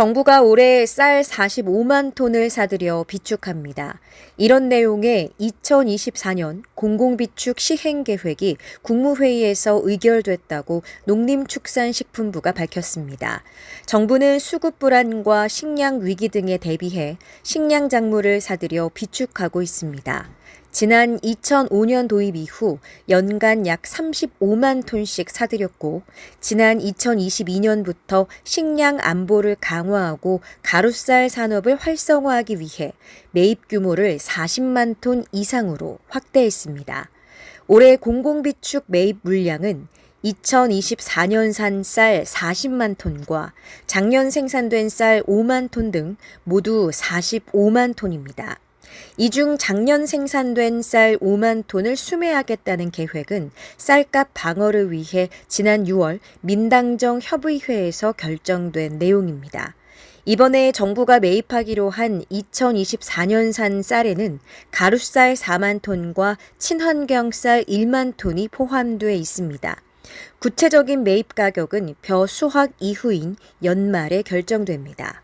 정부가 올해 쌀 45만 톤을 사들여 비축합니다. 이런 내용의 2024년 공공비축 시행 계획이 국무회의에서 의결됐다고 농림축산식품부가 밝혔습니다. 정부는 수급 불안과 식량 위기 등에 대비해 식량 작물을 사들여 비축하고 있습니다. 지난 2005년 도입 이후 연간 약 35만 톤씩 사들였고 지난 2022년부터 식량 안보를 강화하고 가루쌀 산업을 활성화하기 위해 매입 규모를 40만 톤 이상으로 확대했습니다. 올해 공공비축 매입 물량은 2024년산 쌀 40만 톤과 작년 생산된 쌀 5만 톤 등 모두 45만 톤입니다. 이 중 작년 생산된 쌀 5만 톤을 수매하겠다는 계획은 쌀값 방어를 위해 지난 6월 민당정 협의회에서 결정된 내용입니다. 이번에 정부가 매입하기로 한 2024년산 쌀에는 가루쌀 4만 톤과 친환경쌀 1만 톤이 포함돼 있습니다. 구체적인 매입 가격은 벼 수확 이후인 연말에 결정됩니다.